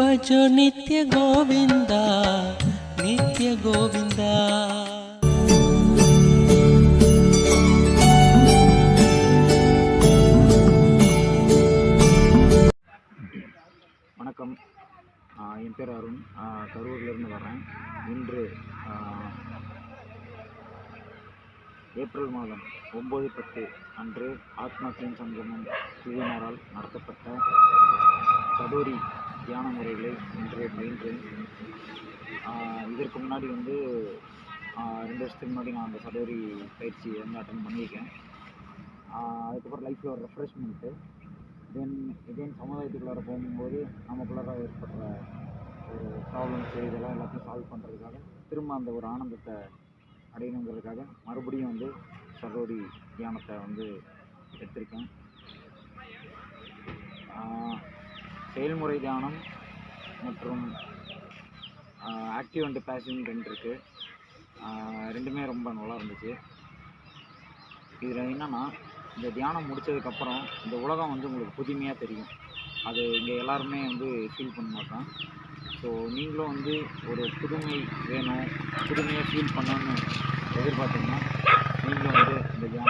भजो நித்ய கோவிந்தா நித்ய கோவிந்தா வணக்கம். என் பேர் அருண். கரூர்லேருந்து வரேன் இன்று ஏப்ரல் மாதம் ஒம்பது பத்து அன்று ஆத்மா சங்கமம் குழுவினரால் நடத்தப்பட்ட சதுரி தியான முறைகளை இன்று பயின்றேன் இதற்கு முன்னாடி வந்து ரெண்டு வருஷத்துக்கு முன்னாடி நான் அந்த சதோரி பயிற்சி வந்து அட்டன் பண்ணியிருக்கேன். அதுக்கப்புறம் லைஃப்பில் ஒரு ரெஃப்ரெஷ்மெண்ட்டு தென் இதேன் சமுதாயத்துக்குள்ளார போகும்போது நமக்குள்ளார ஏற்படுற ஒரு ப்ராப்ளம்ஸ் இதெல்லாம் எல்லாத்தையும் சால்வ் பண்ணுறதுக்காக திரும்ப அந்த ஒரு ஆனந்தத்தை அடையணுங்கிறதுக்காக மறுபடியும் வந்து சரோடி தியானத்தை வந்து எடுத்திருக்கேன். செயல்முறை தியானம் மற்றும் ஆக்டிவ் அண்ட் பேசிவ் ரெண்டு இருக்குது ரெண்டுமே ரொம்ப நல்லா இருந்துச்சு. இதில் என்னென்னா இந்த தியானம் முடித்ததுக்கப்புறம் இந்த உலகம் வந்து உங்களுக்கு புதுமையாக தெரியும். அது இங்கே எல்லாருமே வந்து ஃபீல் பண்ண மாட்டோம் ஸோ நீங்களும் வந்து ஒரு புதுமை வேணும் புதுமையாக ஃபீல் பண்ணணும்னு எதிர்பார்த்தீங்கன்னா நீங்களும் வந்து இந்த தியானம்